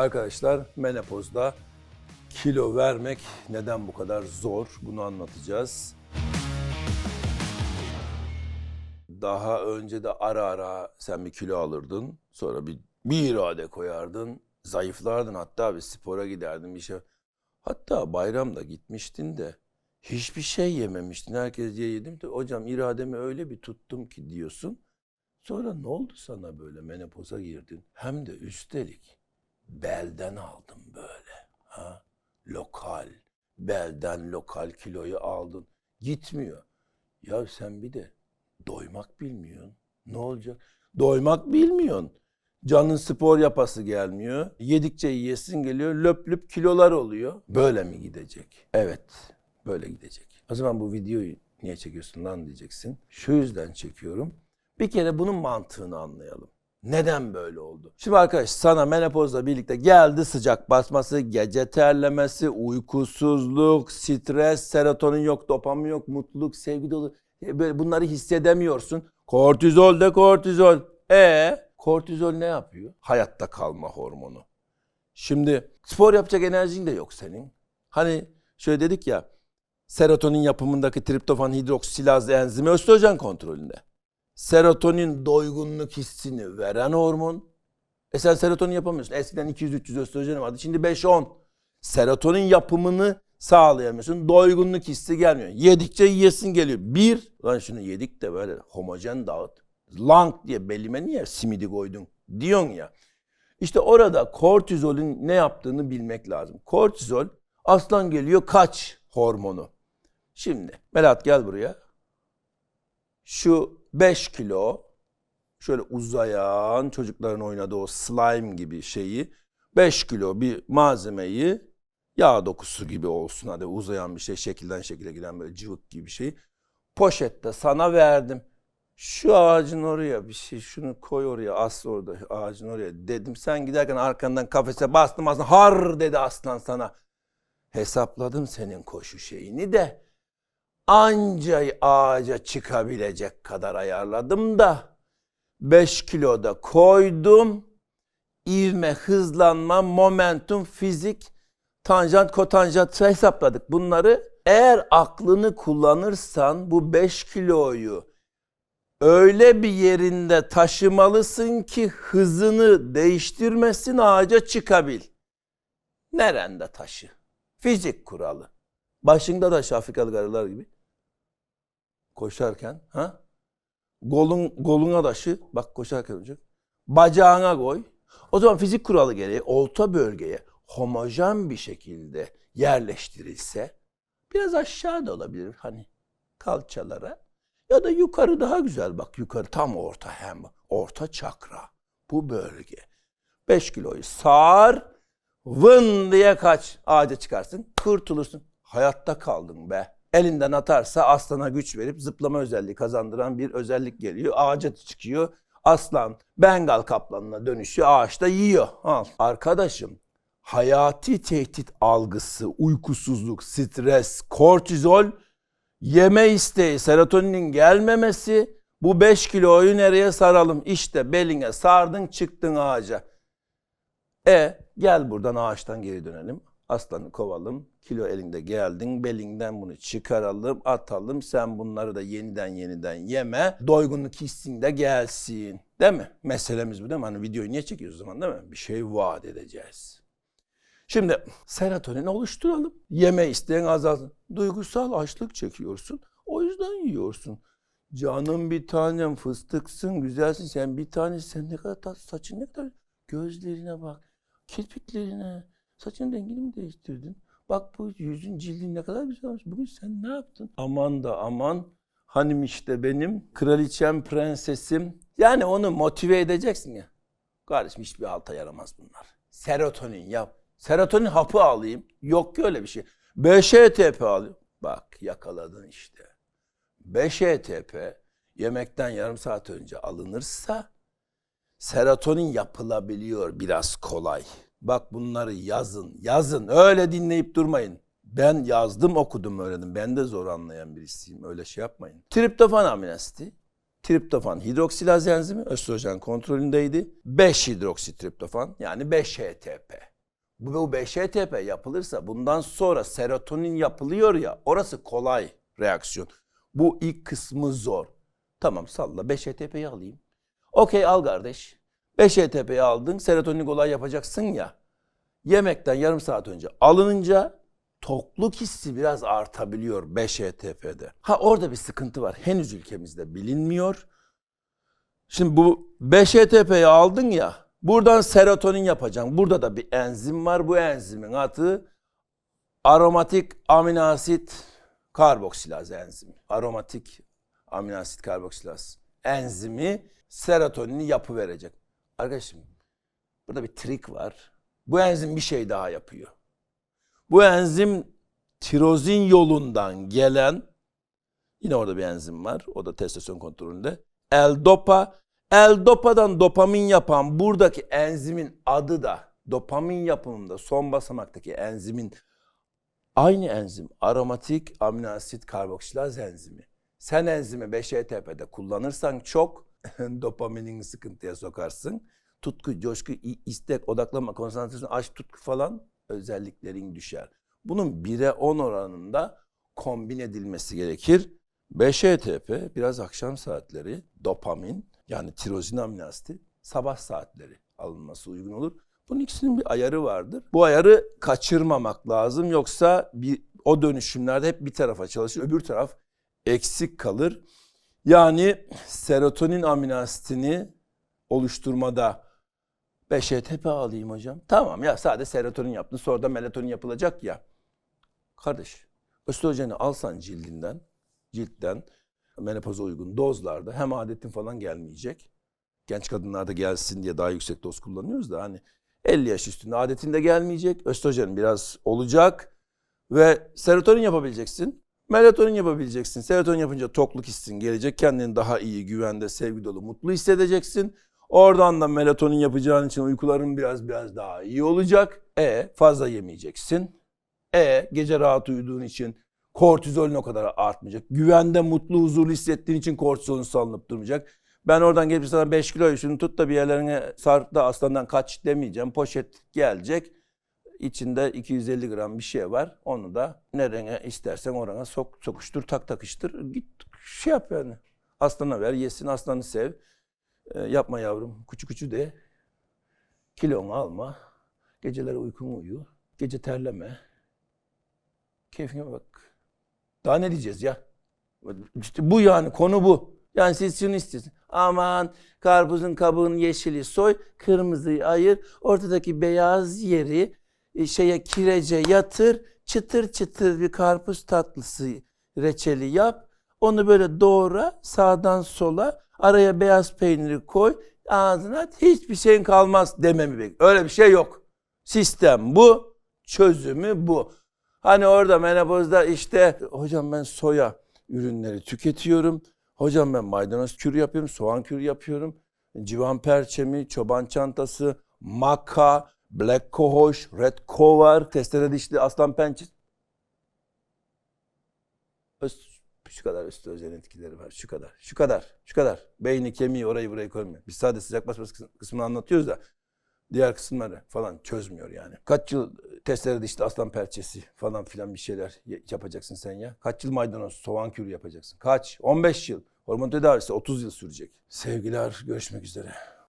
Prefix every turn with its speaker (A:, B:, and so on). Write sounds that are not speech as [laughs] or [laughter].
A: Arkadaşlar menopozda kilo vermek neden bu kadar zor bunu anlatacağız. Daha önce de ara ara sen bir kilo alırdın. Sonra bir, bir irade koyardın. Zayıflardın hatta bir spora giderdin bir şey. Hatta bayramda gitmiştin de hiçbir şey yememiştin. Herkes diye yedim de hocam irademi öyle bir tuttum ki diyorsun. Sonra ne oldu sana böyle menopoza girdin? Hem de üstelik belden aldım böyle. Ha? Lokal. Belden lokal kiloyu aldın. Gitmiyor. Ya sen bir de doymak bilmiyorsun. Ne olacak? Doymak bilmiyorsun. Canın spor yapası gelmiyor. Yedikçe yiyesin geliyor. Löp löp kilolar oluyor. Böyle mi gidecek? Evet. Böyle gidecek. O zaman bu videoyu niye çekiyorsun lan diyeceksin. Şu yüzden çekiyorum. Bir kere bunun mantığını anlayalım. Neden böyle oldu? Şimdi arkadaş sana menopozla birlikte geldi sıcak basması, gece terlemesi, uykusuzluk, stres, serotonin yok, dopamin yok, mutluluk, sevgi dolu. E, Böyle bunları hissedemiyorsun. Kortizol de kortizol. E kortizol ne yapıyor? Hayatta kalma hormonu. Şimdi spor yapacak enerjin de yok senin. Hani şöyle dedik ya serotonin yapımındaki triptofan hidroksilaz enzimi östrojen kontrolünde. Serotonin doygunluk hissini veren hormon. E sen serotonin yapamıyorsun. Eskiden 200-300 östrojen vardı. Şimdi 5-10. Serotonin yapımını sağlayamıyorsun. Doygunluk hissi gelmiyor. Yedikçe yiyesin geliyor. Bir, lan şunu yedik de böyle homojen dağıt. Lang diye belime niye simidi koydun diyorsun ya. İşte orada kortizolün ne yaptığını bilmek lazım. Kortizol aslan geliyor kaç hormonu. Şimdi Melat gel buraya. Şu 5 kilo şöyle uzayan çocukların oynadığı o slime gibi şeyi 5 kilo bir malzemeyi yağ dokusu gibi olsun hadi uzayan bir şey şekilden şekile giden böyle cıvık gibi bir şey poşette sana verdim. Şu ağacın oraya bir şey şunu koy oraya as orada ağacın oraya dedim. Sen giderken arkandan kafese bastım aslında har dedi aslan sana. Hesapladım senin koşu şeyini de anca ağaca çıkabilecek kadar ayarladım da 5 kiloda koydum. İvme, hızlanma, momentum, fizik, tanjant, kotanjant hesapladık bunları. Eğer aklını kullanırsan bu 5 kiloyu öyle bir yerinde taşımalısın ki hızını değiştirmesin ağaca çıkabil. Nerende taşı? Fizik kuralı. Başında da Şafikalı karılar gibi. Koşarken ha? Golun, goluna taşı bak koşarken olacak. Bacağına koy. O zaman fizik kuralı gereği orta bölgeye homojen bir şekilde yerleştirilse biraz aşağı da olabilir hani kalçalara ya da yukarı daha güzel bak yukarı tam orta hem orta çakra bu bölge. 5 kiloyu sar vın diye kaç ağaca çıkarsın kurtulursun. Hayatta kaldın be. Elinden atarsa aslana güç verip zıplama özelliği kazandıran bir özellik geliyor. Ağaca çıkıyor. Aslan Bengal kaplanına dönüşüyor. Ağaçta yiyor. Al. Arkadaşım hayati tehdit algısı, uykusuzluk, stres, kortizol, yeme isteği, serotoninin gelmemesi bu 5 kiloyu nereye saralım? İşte beline sardın çıktın ağaca. E gel buradan ağaçtan geri dönelim. Aslanı kovalım. Kilo elinde geldin. Belinden bunu çıkaralım, atalım. Sen bunları da yeniden yeniden yeme. Doygunluk hissin de gelsin. Değil mi? Meselemiz bu değil mi? Hani videoyu niye çekiyoruz o zaman değil mi? Bir şey vaat edeceğiz. Şimdi serotonin oluşturalım. Yeme isteyen azalsın. Duygusal açlık çekiyorsun. O yüzden yiyorsun. Canım bir tanem fıstıksın, güzelsin. Sen bir tane sen ne kadar tatlı, saçın ne kadar gözlerine bak. Kirpiklerine, saçın rengini mi değiştirdin? Bak bu yüzün cildin ne kadar güzel olmuş. Bugün sen ne yaptın? Aman da aman. Hanım işte benim, kraliçem, prensesim. Yani onu motive edeceksin ya. Kardeşim hiçbir alta yaramaz bunlar. Serotonin yap. Serotonin hapı alayım. Yok ki öyle bir şey. 5-HTP alayım. Bak yakaladın işte. 5-HTP yemekten yarım saat önce alınırsa serotonin yapılabiliyor biraz kolay. Bak bunları yazın, yazın. Öyle dinleyip durmayın. Ben yazdım, okudum, öğrendim. Ben de zor anlayan birisiyim. Öyle şey yapmayın. Triptofan aminoasiti. Triptofan hidroksilaz enzimi östrojen kontrolündeydi. 5 hidroksitriptofan yani 5 HTP. Bu, bu 5-HTP yapılırsa bundan sonra serotonin yapılıyor ya orası kolay reaksiyon. Bu ilk kısmı zor. Tamam salla 5-HTP'yi alayım. Okey al kardeş. 5-HTP'yi aldın serotonin kolay yapacaksın ya. Yemekten yarım saat önce alınınca tokluk hissi biraz artabiliyor 5-HTP'de. Ha orada bir sıkıntı var. Henüz ülkemizde bilinmiyor. Şimdi bu 5-HTP'yi aldın ya buradan serotonin yapacaksın. Burada da bir enzim var. Bu enzimin adı aromatik aminoasit karboksilaz enzimi. Aromatik aminoasit karboksilaz enzimi serotonini yapı verecek. Arkadaşım burada bir trik var. Bu enzim bir şey daha yapıyor. Bu enzim tirozin yolundan gelen yine orada bir enzim var. O da testosteron kontrolünde. L-dopa. L-dopa'dan dopamin yapan buradaki enzimin adı da dopamin yapımında son basamaktaki enzimin aynı enzim aromatik aminoasit karboksilaz enzimi. Sen enzimi 5-HTP'de kullanırsan çok [laughs] dopaminini sıkıntıya sokarsın. Tutku, coşku, istek, odaklanma, konsantrasyon, aşk, tutku falan özelliklerin düşer. Bunun 1'e 10 oranında kombin edilmesi gerekir. 5-HTP biraz akşam saatleri, dopamin yani tirozin aminoasiti sabah saatleri alınması uygun olur. Bunun ikisinin bir ayarı vardır. Bu ayarı kaçırmamak lazım yoksa bir o dönüşümlerde hep bir tarafa çalışır, öbür taraf eksik kalır. Yani serotonin aminoasitini oluşturmada 5 HTP alayım hocam. Tamam ya sadece serotonin yaptın sonra da melatonin yapılacak ya. Kardeş östrojeni alsan cildinden, ciltten menopoza uygun dozlarda hem adetin falan gelmeyecek. Genç kadınlarda gelsin diye daha yüksek doz kullanıyoruz da hani 50 yaş üstünde adetin de gelmeyecek. Östrojen biraz olacak ve serotonin yapabileceksin. Melatonin yapabileceksin. Serotonin yapınca tokluk hissin gelecek. Kendini daha iyi, güvende, sevgi dolu, mutlu hissedeceksin. Oradan da melatonin yapacağın için uykuların biraz biraz daha iyi olacak. E fazla yemeyeceksin. E gece rahat uyuduğun için kortizolün o kadar artmayacak. Güvende, mutlu, huzurlu hissettiğin için kortizolün salınıp durmayacak. Ben oradan gelip sana 5 kilo şunu tut da bir yerlerine sar da aslandan kaç demeyeceğim. Poşet gelecek. İçinde 250 gram bir şey var. Onu da nereye istersen orana sok, sokuştur, tak takıştır. Git şey yap yani. Aslana ver, yesin, aslanı sev. Ee, yapma yavrum, küçük küçük de. Kilonu alma. Geceleri uykunu uyu. Gece terleme. Keyfine bak. Daha ne diyeceğiz ya? İşte bu yani konu bu. Yani siz şunu istiyorsunuz. Aman karpuzun kabuğunu yeşili soy, kırmızıyı ayır, ortadaki beyaz yeri e, şeye kirece yatır, çıtır çıtır bir karpuz tatlısı reçeli yap. Onu böyle doğra sağdan sola, araya beyaz peyniri koy, ağzına at, hiçbir şeyin kalmaz dememi bekliyor. Öyle bir şey yok. Sistem bu, çözümü bu. Hani orada menopozda işte hocam ben soya ürünleri tüketiyorum. Hocam ben maydanoz kürü yapıyorum, soğan kürü yapıyorum. Civan perçemi, çoban çantası, maka, black kohoş, red kovar, testere dişli aslan pençesi. Öz- Şu kadar üstü özel etkileri var. Şu kadar. Şu kadar. Şu kadar. Beyni, kemiği orayı burayı koymuyor. Biz sadece sıcak basması kısmı- kısmını anlatıyoruz da diğer kısımları falan çözmüyor yani. Kaç yıl testere dişli aslan perçesi falan filan bir şeyler yapacaksın sen ya? Kaç yıl maydanoz, soğan kürü yapacaksın? Kaç? 15 yıl. Hormon tedavisi 30 yıl sürecek. Sevgiler, görüşmek üzere.